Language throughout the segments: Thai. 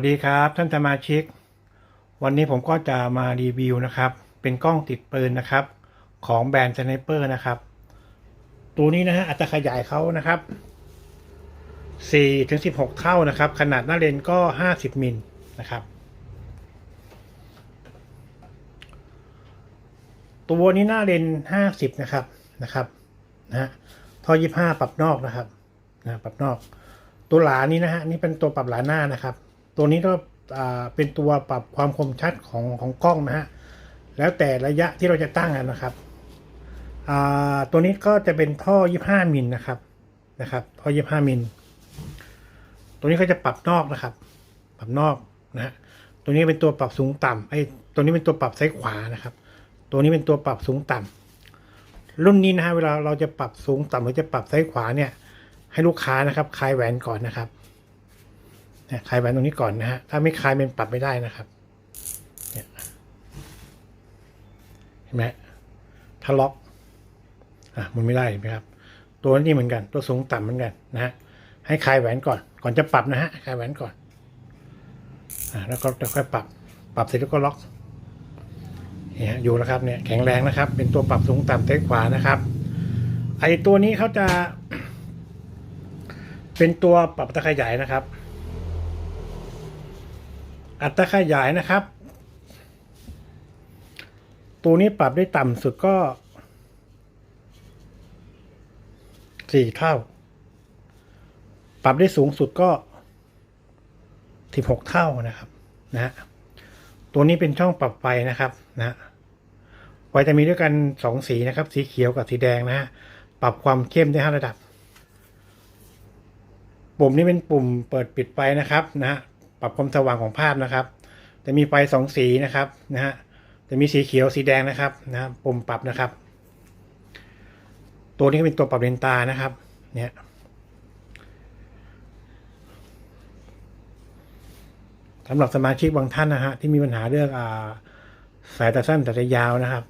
วัสดีครับท่านสมาชิก วันนี้ผมก็จะมารีวิวนะครับ เป็นกล้องติดปืนนะครับ ของแบรนด์สไนเปอร์นะครับ ตัวนี้นะฮะอัตราขยายเขานะครับ4ถึง16 เท่านะครับ ขนาดหน้าเลนก็ 50 มิลนะครับ ตัวนี้หน้าเลน 50 นะครับนะครับนะฮะท่อ 25 ปรับนอกนะครับนะปรับนอก ตัวหลานี้นะฮะนี่เป็นตัวปรับหลาหน้านะครับ ตัวนี้ก็เป็นตัวปรับความคมชัดของของกล้องนะฮะ แล้วแต่ระยะที่เราจะตั้งนะครับ ตัวนี้ก็จะเป็นท่อ 25 มิลนะครับ นะครับ ท่อ 25 มิล ตัวนี้ก็จะปรับนอกนะครับ ปรับนอกนะฮะ ตัวนี้เป็นตัวปรับสูงต่ำไอ้ตัวนี้เป็นตัวปรับซ้ายขวานะครับ ตัวนี้เป็นตัวปรับสูงต่ำรุ่นนี้นะฮะ เวลาเราจะปรับสูงต่ำหรือจะปรับซ้ายขวาเนี่ย ให้ลูกค้านะครับคลายแหวนก่อนนะครับ เนี่ยคลายแหวนตรงนี้ก่อนนะฮะ ถ้าไม่คลายมันปรับไม่ได้นะครับ เนี่ย เห็นไหมถ้าล็อก อะมันไม่ได้เห็นไหมครับ ตัวนี้เหมือนกัน ตัวสูงต่ำเหมือนกันนะฮะ ให้คลายแหวนก่อน ก่อนจะปรับนะฮะ คลายแหวนก่อน อ่าแล้วก็ค่อยปรับ ปรับเสร็จแล้วก็ล็อก เนี่ยอยู่แล้วครับเนี่ย แข็งแรงนะครับ เป็นตัวปรับสูงต่ำซ้าขวานะครับ ไอตัวนี้เขาจะ เป็นตัวปรับตราขยายนะครับ อัตราขยายนะครับ ตัวนี้ปรับได้ต่ำสุดก็สี่เท่า ปรับได้สูงสุดก็สิบหกเท่านะครับนะฮะตัวนี้เป็นช่องปรับไฟนะครับนะฮะไฟจะมีด้วยกันสองสีนะครับ สีเขียวกับสีแดงนะฮะปรับความเข้มได้ห้าระดับ ปุ่มนี้เป็นปุ่มเปิดปิดไฟนะครับนะฮะ ปรับความสว่างของภาพนะครับ จะมีไฟสองสีนะครับนะฮะจะมีสีเขียวสีแดงนะครับนะปุ่มปรับนะครับ ตัวนี้ก็เป็นตัวปรับเลนส์ตานะครับเนี่ยสำหรับสมาชิกบางท่านนะฮะที่มีปัญหาเรื่องอสายตาสั้นสายตายาวนะครับ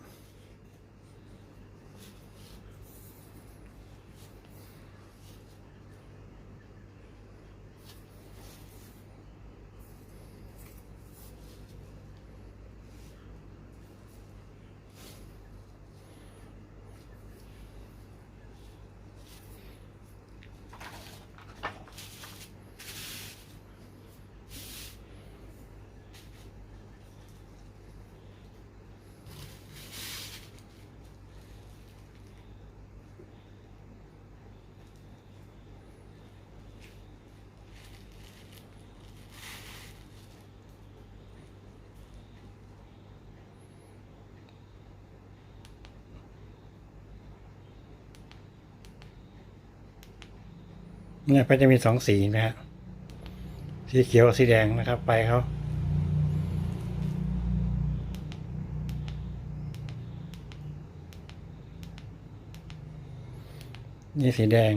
เนี่ยก็จะมีสองสีนะฮะสีเขียวสีแดงนะครับ ไปเขานี่สีแดง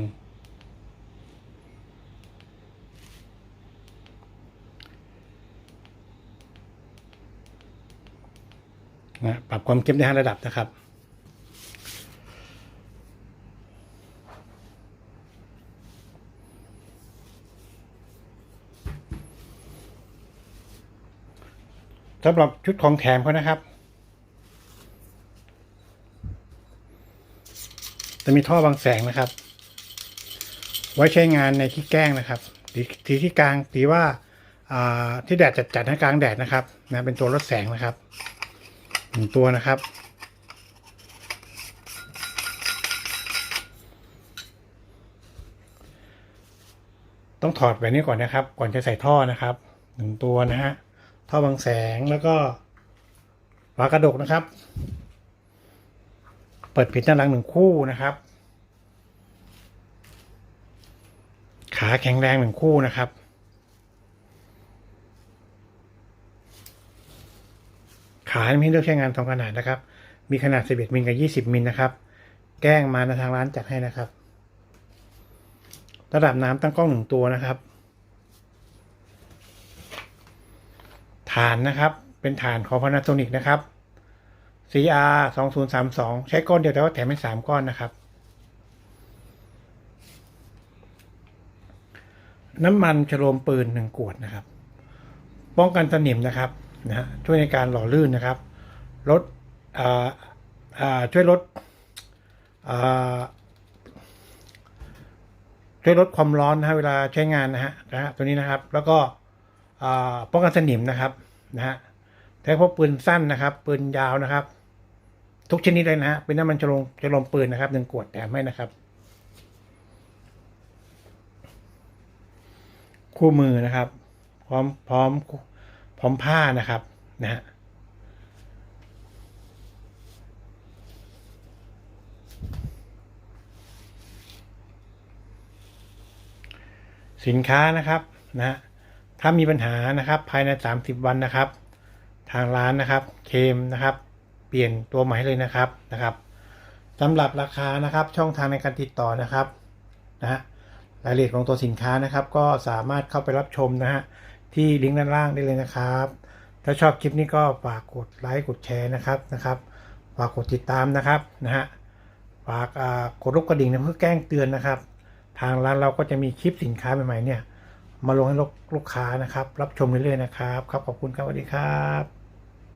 นะ ปรับความเข้มได้ห้าระดับนะครับ สำหรับชุดของแถมเขานะครับ จะมีท่อบางแสงนะครับ ไว้ใช้งานในที่แกล้งนะครับที่ที่ที่กลางตีว่าที่แดดจัดจัดๆให้กลางแดดนะครับนะเป็นตัวลดแสงนะครับหนึ่งตัวนะครับ ต้องถอดแบบนี้ก่อนนะครับ ก่อนจะใส่ท่อนะครับหนึ่งตัวนะฮะ ท่อบางแสงแล้วก็ฝากระดกนะครับ เปิดปิดด้านหลังหนึ่งคู่นะครับ ขาแข็งแรงหนึ่งคู่นะครับ ขาไม่เลือกใช้งานสองขนาดนะครับ มีขนาด 11มิลกับ20มิลนะครับ แกล้งมานทางร้านจัดให้นะครับ ระดับน้ำตั้งกล้องหนึ่งตัวนะครับ ฐานนะครับ เป็นฐานของ Panasonic นะครับ CR 2032 ใช้ก้อนเดียวแต่ว่าแถมเป็นสามก้อนนะครับ น้ำมันฉโลมปืนหนึ่งขวดนะครับ ป้องกันสนิมนะครับนะฮะช่วยในการหล่อลื่นนะครับ ลดอ่าอ่าช่วยลดอ่าช่วยลดความร้อนนะฮะเวลาใช้งานนะฮะนะฮะตัวนี้นะครับ แล้วก็ ป้องกันสนิมนะครับนะฮะแต่พวกปืนสั้นนะครับปืนยาวนะครับ ทุกชนิดเลยนะฮะเป็นน้ำมันฉลงฉลมปืนนะครับหนึ่งขวดแถมให้นะครับ คู่มือนะครับ พร้อมพร้อมพร้อมผ้านะครับนะฮะสินค้านะครับนะฮะ ถ้ามีปัญหานะครับภายใน 30 วันนะครับ ทางร้านนะครับเคมนะครับ เปลี่ยนตัวใหม่เลยนะครับนะครับสำหรับราคานะครับช่องทางในการติดต่อนะครับนะฮะรายละเอียดของตัวสินค้านะครับ ก็สามารถเข้าไปรับชมนะฮะที่ลิงก์ด้านล่างได้เลยนะครับ ถ้าชอบคลิปนี้ก็ฝากกดไลค์กดแชร์นะครับนะครับฝากกดติดตามนะครับนะฮะฝากอ่ากดรูปกระดิ่งนะเพื่อแจ้งเตือนนะครับ ทางร้านเราก็จะมีคลิปสินค้าใหม่ๆเนี่ย มาลงให้ลูกค้านะครับ รับชมเรื่อยๆนะครับ ครับขอบคุณครับสวัสดีครับ